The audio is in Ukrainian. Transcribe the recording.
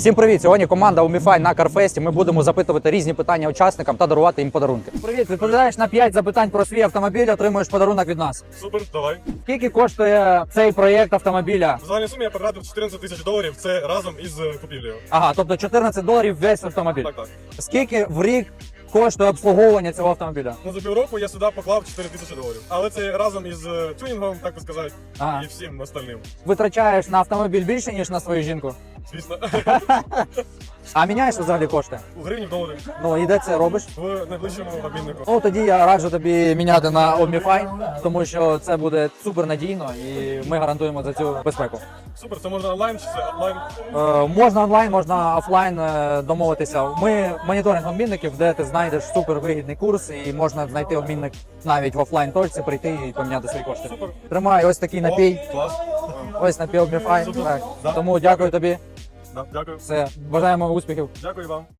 Всім привіт! Сьогодні команда Уміфай на Карфесті. Ми будемо запитувати різні питання учасникам та дарувати їм подарунки. Привіт, відповідаєш на 5 запитань про свій автомобіль, отримуєш подарунок від нас. Супер, давай. Скільки коштує цей проєкт автомобіля? В загальній сумі я потратив 14 тисяч доларів. Це разом із е, купівлею. Ага, тобто 14 доларів весь автомобіль. Так, так. Скільки в рік коштує обслуговування цього автомобіля? Ну за півроку я сюди поклав 4 тисячі доларів. Але це разом із е, тюнінгом, так би сказати, Ага. і всім остальним. Витрачаєш на автомобіль більше, ніж на свою жінку. Звісно, А міняєш взагалі кошти? у гривні в доларі Ну і де це робиш? в найближчому обміннику. Ну тоді я раджу тобі міняти на Omnify, тому що це буде супер надійно і ми гарантуємо за цю безпеку. Супер, це можна онлайн чи це офлайн? Е, можна онлайн, можна офлайн е, домовитися. Ми моніторинг обмінників, де ти знайдеш супер вигідний курс, і можна знайти обмінник навіть в офлайн точці, прийти і поміняти свої кошти. Супер. Тримай ось такий напій, клас. ось напій. Супер. Так. Тому дякую тобі. Да, дякую. Все, бажаємо успіхів. Дякую вам.